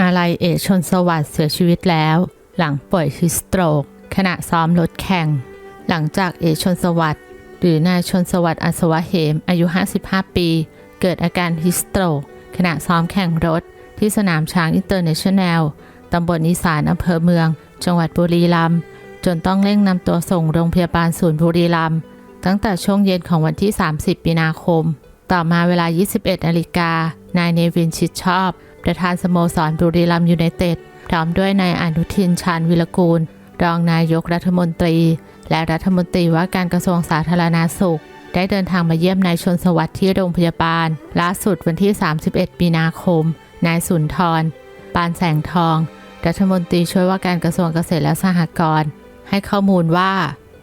อาลัยเอชนสวัสดิ์เสียชีวิตแล้ว หลังป่วยฮิสโตรก ขณะซ้อมรถแข่ง หลังจากเอชนสวัสดิ์หรือนายชนสวัสดิ์อัศวะเหม อายุ 55 ปี เกิดอาการฮิสโตรก ขณะซ้อมแข่งรถ ที่สนามช้างอินเตอร์เนชั่นแนลตำบลอีสานอำเภอเมือง จังหวัดบุรีรัมย์จนต้องเร่งนำตัวส่งโรงพยาบาลศูนย์บุรีรัมย์ตั้งแต่ช่วงเย็นของวันที่ 30 มีนาคม ต่อมาเวลา 21นาฬิกานายเนวินชิดชอบ ประธานสโมสรบุรีรัมยูไนเต็ดพร้อมด้วยนายอนุทินชาญวิรกูล รองนายกรัฐมนตรี และรัฐมนตรีว่าการกระทรวงสาธารณาสุข ได้เดินทางมาเยี่ยมนายชนสวัสดิ์ที่โรงพยาบาลล่าสุดวันที่ 31 มีนาคม นายสุนทร ปานแสงทอง รัฐมนตรีช่วยว่าการกระทรวงเกษตรและสหกรณ์ให้ข้อมูลว่า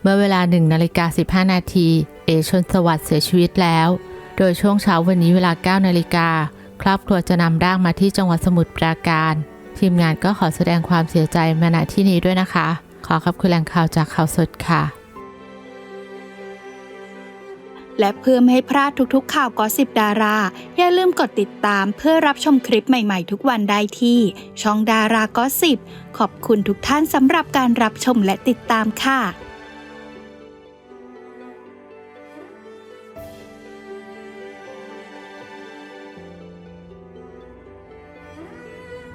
เมื่อเวลา1นาฬิกา15 นาทีเอชนสวัสดิ์เสียชีวิตแล้ว โดยช่วงเช้าวันนี้เวลา 9 นาฬิกา ครอบครัวจะนำร่างมาที่จังหวัดสมุทรปราการ ทีมงานก็ขอแสดงความเสียใจมาณที่นี้ด้วยนะคะ ขอขอบคุณแหล่งข่าวจากข่าวสดค่ะ และเพื่อไม่ให้พลาดทุกๆ ข่าวกอสิบดารา อย่าลืมกดติดตามเพื่อรับชมคลิปใหม่ๆ ทุกวันได้ที่ ช่องดารากอสิบขอบคุณทุกท่านสำหรับการรับชมและติดตามค่ะ